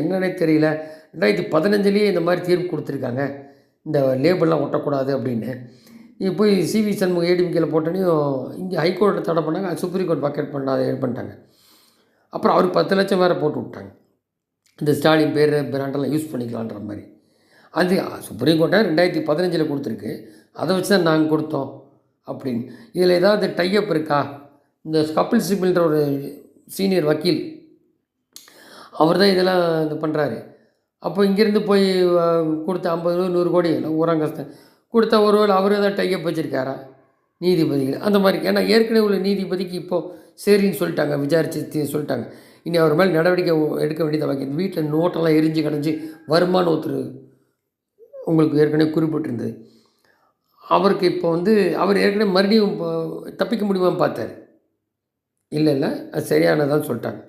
என்னன்னே தெரியல. ரெண்டாயிரத்தி பதினஞ்சுலேயே இந்த மாதிரி தீர்ப்பு கொடுத்துருக்காங்க. இந்த லேபிள்லாம் ஒட்டக்கூடாது அப்படின்னு. நீ போய் சிவி சண்முகம் ஏடிஎம்கேல போட்டோன்னையும் இங்கே ஹைகோர்ட் தடை பண்ணாங்க. சுப்ரீம் கோர்ட் பக்கெட் பண்ணாத இது பண்ணிட்டாங்க. அப்புறம் அவர் பத்து லட்சம் வேறு போட்டு விட்டாங்க. இந்த ஸ்டாலின் பேர் பிராண்டெல்லாம் யூஸ் பண்ணிக்கலான்ற மாதிரி. அது சுப்ரீம் கோர்ட்டை ரெண்டாயிரத்தி பதினஞ்சில் கொடுத்துருக்கு. அதை வச்சு தான் நாங்கள் கொடுத்தோம் அப்படின்னு. இதில் ஏதாவது டைஅப் இருக்கா? இந்த கபில் சிபில்ன்ற ஒரு சீனியர் வக்கீல் அவர் தான் இதெல்லாம் இது பண்ணுறாரு அப்போ இங்கேருந்து போய் கொடுத்த ஐம்பது நூறு நூறு கோடி எல்லாம் ஊராங்க கஷ்டம் கொடுத்தா ஒருவேளை அவர் ஏதாவது டைப் வச்சுருக்காரா? நீதிபதிகள். அந்த மாதிரி ஏன்னா ஏற்கனவே உள்ள நீதிபதிக்கு இப்போது சரின்னு சொல்லிட்டாங்க. விசாரிச்சு சொல்லிட்டாங்க. இனி அவர் மேலே நடவடிக்கை எடுக்க வேண்டியதை வைக்க வீட்டில் நோட்டெல்லாம் எரிஞ்சு கிடஞ்சி வருமானம் ஒருத்தர் உங்களுக்கு ஏற்கனவே குறிப்பிட்டிருந்தது. அவருக்கு இப்போ வந்து அவர் ஏற்கனவே மறுபடியும் தப்பிக்க முடியுமான்னு பார்த்தார். இல்லை இல்லை. அது சரியானதான் சொல்லிட்டாங்க.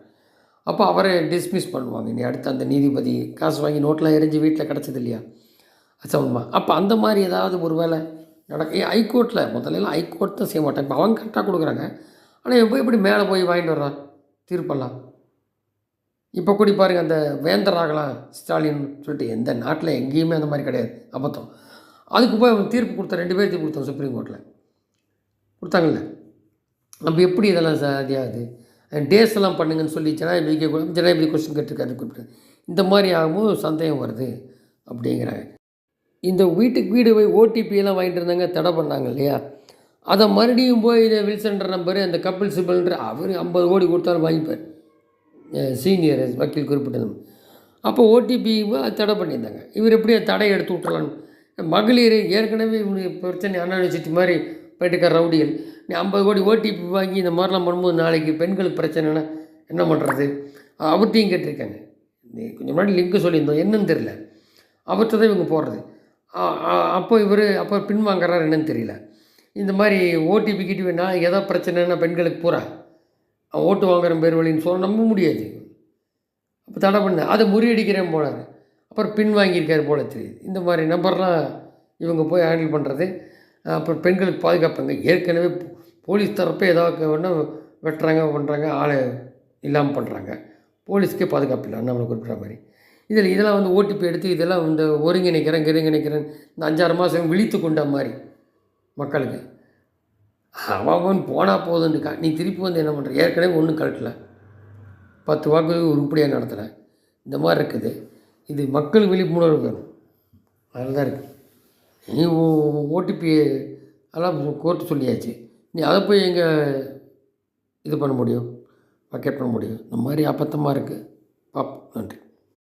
அப்போ அவரை டிஸ்மிஸ் பண்ணுவாங்க. நீ அடுத்து அந்த நீதிபதி காசு வாங்கி நோட்டெலாம் எரிஞ்சு வீட்டில் கிடச்சது இல்லையா? சமமா அப்போ அந்த மாதிரி ஏதாவது ஒரு வேலை நடக்க ஏன் ஹைகோர்ட்டில் முதல்ல ஹைகோர்ட் தான் செய்ய மாட்டாங்க. இப்போ அவங்க கரெக்டாக கொடுக்குறாங்க. ஆனால் இப்போ எப்படி மேலே போய் வாங்கிட்டு வர்றான் தீர்ப்பெல்லாம். இப்போ கூடி பாருங்கள் அந்த வேந்தர் ஆகலாம் ஸ்டாலின் சொல்லிட்டு எந்த நாட்டில் எங்கேயுமே அந்த மாதிரி கிடையாது. அபத்தம். அதுக்கு போய் அவங்க தீர்ப்பு கொடுத்த ரெண்டு பேர் தீர்ப்பு கொடுத்தோம் சுப்ரீம் கோர்ட்டில். கொடுத்தாங்கல்ல? நம்ம எப்படி இதெல்லாம் சாதியாது டேஸ் எல்லாம் பண்ணுங்கன்னு சொல்லி ஜனாதிபதிக்கு ஜனாதிபதி கொஸ்டின் கேட்டிருக்காரு குறிப்பிட்டு இந்த மாதிரி ஆகும்போது சந்தேகம் வருது அப்படிங்கிறாங்க. இந்த வீட்டுக்கு வீடு போய் ஓடிபியெல்லாம் வாங்கிட்டு இருந்தாங்க தடை பண்ணாங்க இல்லையா? அதை மறுபடியும் போய் இந்த வில்சன்ற நம்பரு அந்த கபில் சிபல்ன்ற அவர் ஐம்பது கோடி கொடுத்தாலும் வாங்கிப்பார். சீனியர் வக்கீல் குறிப்பிட்டது அப்போ ஓடிபி தடை பண்ணியிருந்தாங்க. இவர் எப்படி தடை எடுத்து விட்டுறலான்னு மகளிர் ஏற்கனவே இவங்க பிரச்சனை அண்ணா யூனிவர்சிட்டி மாதிரி போயிட்டுருக்க ரவுடிகள். நீ ஐம்பது கோடி ஓடிபி வாங்கி இந்த மாதிரிலாம் பண்ணும்போது நாளைக்கு பெண்களுக்கு பிரச்சனைனா என்ன? பண்ணுறது அவர்கிட்டையும் கேட்டிருக்காங்க. நீ கொஞ்சம் முன்னாடி லிங்க் சொல்லியிருந்தோம். என்னன்னு தெரியல. அவர்கிட்ட தான் இவங்க போடுறது ஆ- ஆ- அப்போ இவர் அப்போ பின்வாங்குறாரு என்னன்னு தெரியல. இந்த மாதிரி ஓடிபி கிட்டி நான் ஏதோ பிரச்சனைனா பெண்களுக்கு பூரா? அவன் ஓட்டு வாங்குற பேர் வழின்னு சொல்ல நம்ப முடியாது. அப்போ தடை பண்ண அதை முறியடிக்கிறேன் போனார். அப்புறம் பின் வாங்கியிருக்காரு போல தெரியுது இந்த மாதிரி நம்பர்லாம் இவங்க போய் ஹேண்டில் பண்ணுறது அப்புறம் பெண்களுக்கு பாதுகாப்புங்க ஏற்கனவே போலீஸ் தரப்பே ஏதாவது ஒன்று வெட்டுறாங்க பண்ணுறாங்க ஆளை இல்லாமல் பண்ணுறாங்க போலீஸ்க்கே பாதுகாப்பு இல்லை நம்மளை குறிப்பிட்ற மாதிரி. இதில் இதெல்லாம் வந்து ஓடிபி எடுத்து இதெல்லாம் இந்த ஒருங்கிணைக்கிறேன் கிருங்கிணைக்கிறேன் இந்த அஞ்சாறு மாதம் விழித்து கொண்ட மாதிரி மக்களுக்கு. அவன் போனால் போதுன்னுக்கா நீ திருப்பி வந்து என்ன பண்ணுற ஏற்கனவே ஒன்றும் கழட்டல. பத்து வாக்கு உருப்படியாக நடத்தலை. இந்த மாதிரி இருக்குது. இது மக்கள் விழிப்புணர்வு வேணும். அதில் தான் இருக்குது நீ ஓடிபி அதெல்லாம் கோர்ட்டு சொல்லியாச்சு. நீ அதை போய் எங்கே இது பண்ண முடியும்? பக்கெட் பண்ண முடியும்? இந்த மாதிரி அபத்தமாக இருக்குது பாப் நன்றி.